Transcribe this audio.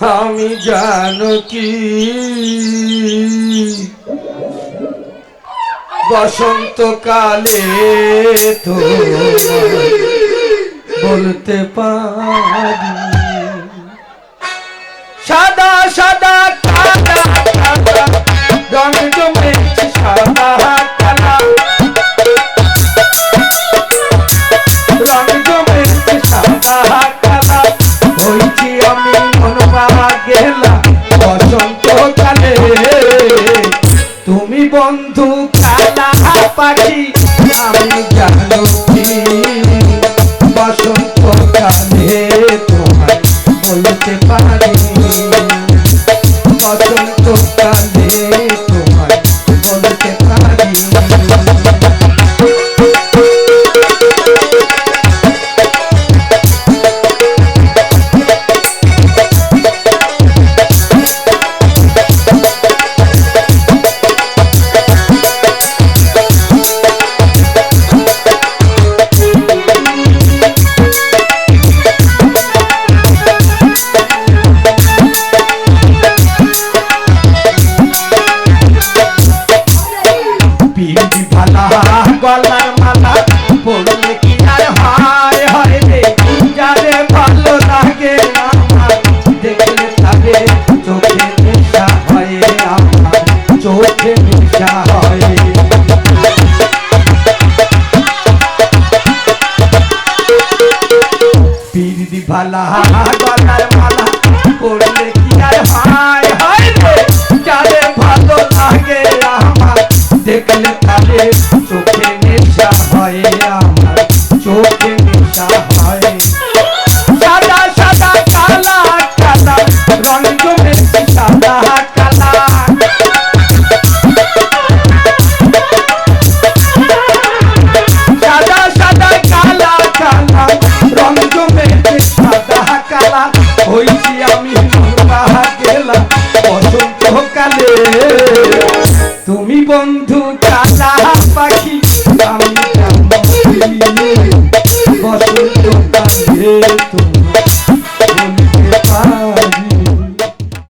আমি জানো কি? বসন্তকালে তো বলতে পারি। বন্ধু কালা পাখি আমি জানো বসন্ত কালে পীর দিভালা গলার মালা পড়লে কি আর হয় কালা হইছি আমি গেলাম বসন্ত কালে। তুমি বন্ধু কালা পাখি আমি বসন্ত কালে তুমি